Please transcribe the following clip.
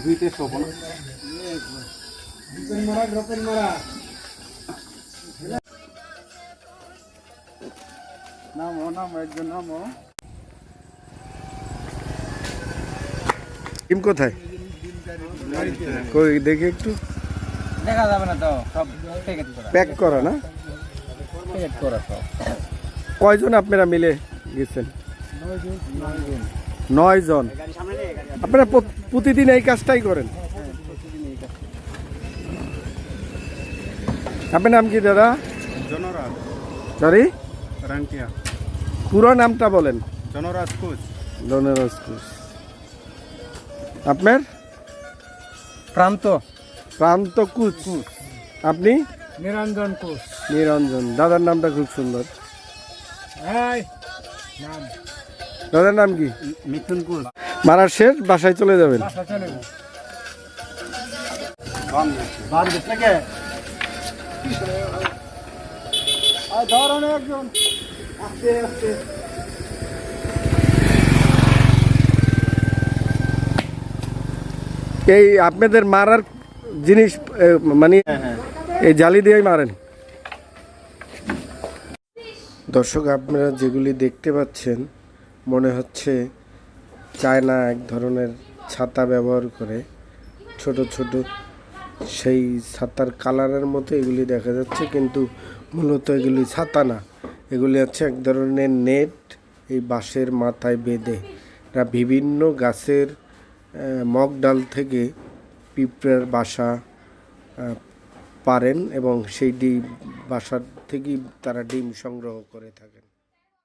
দুইতে শোভন নামো নামো একজন নামো। টিম কোথায়? কই দেখি একটু। দেখা যাবে না তো সব প্যাক করা না? প্যাকেট করা সব। কয়জন আপনারা মিলে গেছেন? নয় জন আপনারা প্রতিদিন এই কাজটাই করেন? আপনার নাম কি দাদা? জনরাজ। সরি রাঙ্কিয়া। পুরো নামটা বলেন। জনরাজ কোচ। ধন্যবাদ ঘোষ। আপনার? প্রান্ত। প্রান্ত কুচ। আপনি? নিরঞ্জন কোচ। নিরঞ্জন। দাদার নামটা খুব সুন্দর। দাদার নাম কি? মিথুন কোচ। মারার শেষ বাসায় চলে যাবেন। এই আপনাদের মারার জিনিস মানে এই জালি দিয়েই মারেন। দর্শক আপনারা যেগুলি দেখতে পাচ্ছেন মনে হচ্ছে চায়না এক ধরনের ছাতা ব্যবহার করে ছোট ছোট সেই ছাতার কালারের মতো এগুলি দেখা যাচ্ছে, কিন্তু মূলত এগুলি ছাতা না। এগুলি হচ্ছে এক ধরনের নেট, এই বাঁশের মাথায় বেঁধে। এরা বিভিন্ন গাছের মগ ডাল থেকে পিঁপড়ার বাসা পারেন এবং সেই ডিম, বাসার থেকেই তারা ডিম সংগ্রহ করে থাকেন।